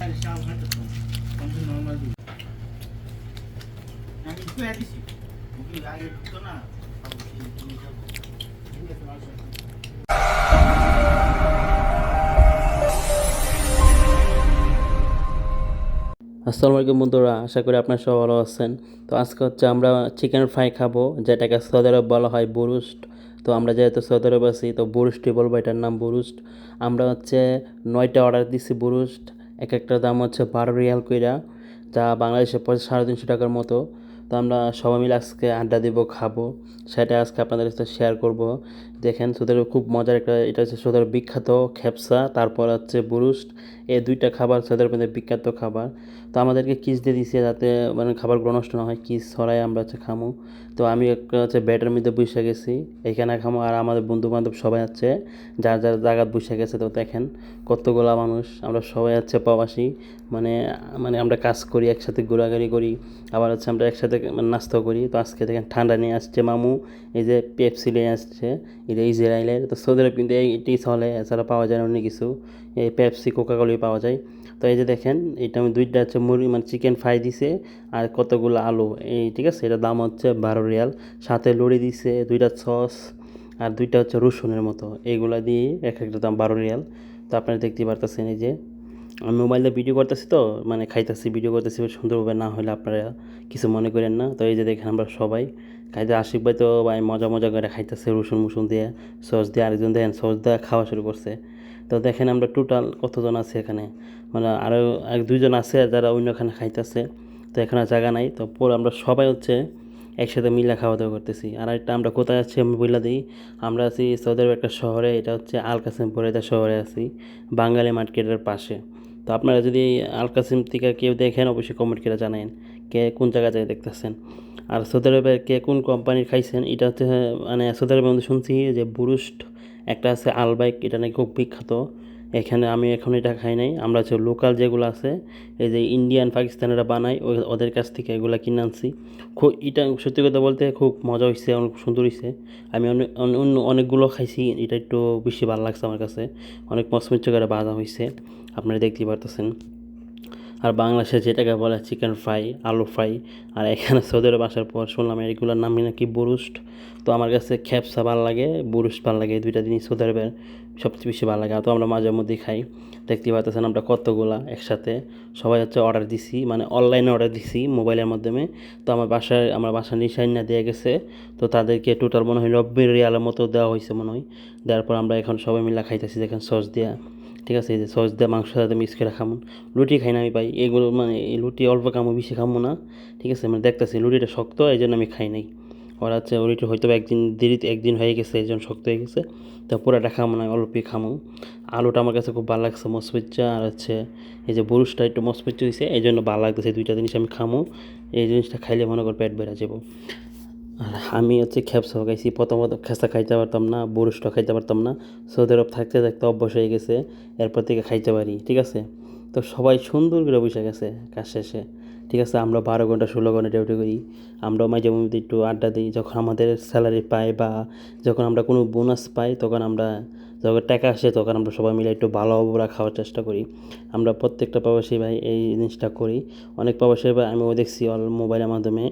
আসসালামু আলাইকুম বন্ধুরা, আশা করি আপনারা সব ভালো আছেন। তো আজকে হচ্ছে আমরা চিকেন ফ্রাই খাব, যেটাকে সৌদি আরব বলা হয় বুরুস্ট। তো আমরা যেহেতু সৌদি আরব আছি, তো বুরুস্টই বলব, এটার নাম বুরুস্ট। আমরা হচ্ছে নয়টা অর্ডার দিছি বুরুস্ট। এক একটার দাম হচ্ছে বারো রিয়াল কইরা যা বাংলাদেশে পড়ছে সাড়ে তিনশো টাকার মতো। তো আমরা সবাই মিলে আজকে আড্ডা দেব, খাব। সেটা আজকে আপনাদের সাথে শেয়ার করব। দেখেন সুদের খুব মজার একটা, এটা হচ্ছে সুদের বিখ্যাত খেপসা, তারপর হচ্ছে বুরুস্ট। এই দুইটা খাবার সুদের মধ্যে বিখ্যাত খাবার। তো আমাদেরকে কিস দিয়ে দিছে যাতে মানে খাবারগুলো নষ্ট না হয়, কিস ছড়াই আমরা হচ্ছে খামো। তো আমি একটা হচ্ছে ব্যাটের মধ্যে বসে গেছি, এখানে খামো। আর আমাদের বন্ধু বান্ধব সবাই আছে, যার যার জায়গায় বসে গেছে, তো দেখেন কতগুলা মানুষ। আমরা সবাই হচ্ছে প্রবাসী মানে মানে আমরা কাজ করি, একসাথে ঘোরাঘুরি করি। আবার হচ্ছে আমরা একসাথে মানে নাস্তাও করি। তো আজকে দেখেন ঠান্ডা নিয়ে আসছে মামু, এই যে পেপসি নিয়ে আসছে এটা ইসরায়েলের তো সৌদি আরব কিন্তু এইটি চলে এছাড়া পাওয়া যায় না অন্য কিছু। এই পেপসি কোকাকোলাই পাওয়া যায়। তো এই যে দেখেন, এটা আমি দুইটা হচ্ছে মুরগি মানে চিকেন ফ্রাই দিছে, আর কতগুলো আলু। এই ঠিক আছে, এটার দাম হচ্ছে বারো রিয়াল। সাথে লড়ি দিছে, দুইটা সস, আর দুইটা হচ্ছে রসুনের মতো। এইগুলা দিয়ে এক একটা দাম বারো রিয়াল। তো আপনারা দেখতে পারতেছেন এই যে আমি মোবাইলে ভিডিও করতেছি তো মানে খাইতেছি, ভিডিও করতেছি সুন্দরভাবে না হলে আপনারা কিছু মনে করেন না। তো এই যে দেখেন আমরা সবাই, খাইতে আশিক ভাই তো ভাই মজা মজা করে খাইতেছে রসুন মুসুন দিয়ে, সস দিয়ে আরেকজন দেখেন সস দিয়ে খাওয়া শুরু করছে। তো দেখেন আমরা টোটাল কতজন আছে এখানে? মানে আরও এক দুইজন আছে যারা অন্যখানে খাইতেছে, তো এখানে জায়গা নাই। তো পুরো আমরা সবাই হচ্ছে একসাথে মিলে খাওয়া দাওয়া করতেছি। আর একটা আমরা কোথায় আছি আমি বলে দিই, আমরা আছি সৌদি একটা শহরে, এটা হচ্ছে আল কাসিম পরেদা শহরে আছি, বাঙালি মার্কেটের পাশে। তো আপনারা যদি আলকাসিম থেকে কেউ দেখেন, অবশ্যই কমেন্ট করে জানেন কে কোন জায়গা যায় দেখতেছেন। আর সৌদি আরবের কে কোন কোম্পানির খাইছেন, এটা হচ্ছে মানে সৌদি আরবের মধ্যে শুনছি যে বুরুস্ট একটা আছে আলবাইক এটা নাকি খুব বিখ্যাত। এখানে আমি এখন এটা খাই নাই। আমরা হচ্ছে লোকাল যেগুলো আছে, এই যে ইন্ডিয়ান পাকিস্তানেরা বানাই ওদের কাছ থেকে এগুলো কিনে আনছি। খুব এটা সত্যি কথা বলতে খুব মজা হয়েছে অনেক সুন্দর হয়েছে আমি অন্য অনেকগুলো খাইছি, এটা একটু বেশি ভালো লাগছে আমার কাছে। অনেক মসমিচ্ছ করে বাজা হয়েছে আপনারা দেখতেই পারতেছেন। আর বাংলাদেশে যেটাকে বলে চিকেন ফ্রাই, আলু ফ্রাই, আর এখানে সৌদি আরব আসার পর শুনলাম এগুলোর নামই নাকি বুরুস্ট। তো আমার কাছে খ্যাপসা ভালো লাগে, বুরুস্ট ভালো লাগে, এই দুইটা জিনিস সৌদি আরবের সবচেয়ে বেশি ভালো লাগে। তো আমরা মাঝে মধ্যেই খাই। দেখতে পাচ্ছেন আমরা কতগুলা একসাথে সবাই হচ্ছে অর্ডার দিছি মানে অনলাইনে অর্ডার দিছি মোবাইলের মাধ্যমে। তো আমার বাসায়, আমার বাসার নিশাইন দিয়ে গেছে। তো তাদেরকে টোটাল মনে হয় নব্বই রিয়ালের মতো দেওয়া হয়েছে মনে হয়। দেওয়ার পর আমরা এখন সবাই মিলে খাইতেছি, দেখেন সস দেওয়া ঠিক আছে, এই যে সস দিয়ে, মাংস সাথে মিক্স করে খামো। লুটি খাই না আমি পাই এগুলো মানে এই লুটি অল্প খামো বেশি খামো না, ঠিক আছে? মানে দেখতেছি লুটিটা শক্ত, এই জন্য আমি খাই নাই। ওরা হচ্ছে লুটি হয়তো একদিন দেরিতে, একদিন হয়ে গেছে, এই জন্য শক্ত হয়ে গেছে। তো পুরাটা খামো না, অল্পই খামো। আলুটা আমার কাছে খুব ভালো লাগছে মসপিচ্চা আর হচ্ছে এই যে বুরুষটা একটু মসপিচ্চা হয়েছে এই জন্য ভালো লাগতেছে দুইটা জিনিস আমি খামো। এই জিনিসটা খাইলে মনে কর পেট বেড়া যাব। আর আমি হচ্ছে খেপসা খাইছি, প্রথমত খেসা খাইতে পারতাম না, বুরুষটা খাইতে পারতাম না। সৌদি আরব থাকতে থাকতে অভ্যাস হয়ে গেছে, এরপর থেকে খাইতে পারি, ঠিক আছে? তো সবাই সুন্দর করে বসে গেছে কাজ শেষে। ঠিক আছে, আমরা বারো ঘণ্টা, ষোলো ঘণ্টা ডিউটি করি। আমরাও মাঝে মধ্যে একটু আড্ডা দিই। যখন আমাদের স্যালারি পাই বা যখন আমরা কোনো বোনাস পাই, তখন আমরা যখন টাকা আসে, তখন আমরা সবাই মিলে একটু ভালো অবরা খাওয়ার চেষ্টা করি। আমরা প্রত্যেকটা প্রবাসী ভাই এই জিনিসটা করি। অনেক প্রবাসী ভাই আমিও দেখছি অল মোবাইলের মাধ্যমে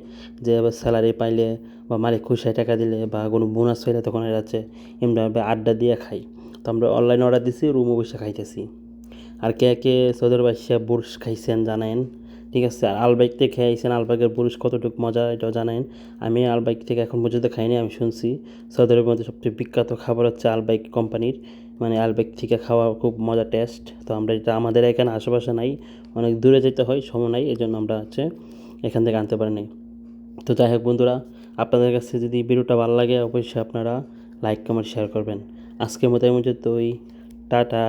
যে স্যালারি পাইলে বা মালিক খুশি টাকা দিলে বা কোনো বোনাস পাইলে তখন এরা হচ্ছে এমনিভাবে আড্ডা দিয়ে খাই তো আমরা অনলাইনে অর্ডার দিছি রুমে বসে খাইতেছি। আর কে কে সৌদের বাসা বুরস খাইছেন জানেন? ঠিক আছে, আর আলবাইক থেকে খেয়েছেন আলবাইকের পুরুষ কতটুকু মজা এটাও জানেন। আমি আলবাইক থেকে এখন পর্যন্ত খাইনি, আমি শুনছি। সৌদের মধ্যে সবচেয়ে বিখ্যাত খাবার হচ্ছে আলবাইক কোম্পানির মানে আলবাইক থেকে খাওয়া খুব মজা টেস্ট তো আমরা এটা আমাদের এখানে আশেপাশে নাই, অনেক দূরে যেতে হয়, সময় নাই এই জন্য আমরা হচ্ছে এখান থেকে আনতে পারিনি। তো যাই হোক বন্ধুরা, আপনাদের কাছে যদি ভিডিওটা ভালো লাগে, অবশ্যই আপনারা লাইক কমেন্ট শেয়ার করবেন। আজকের মতো এমন তো টাটা।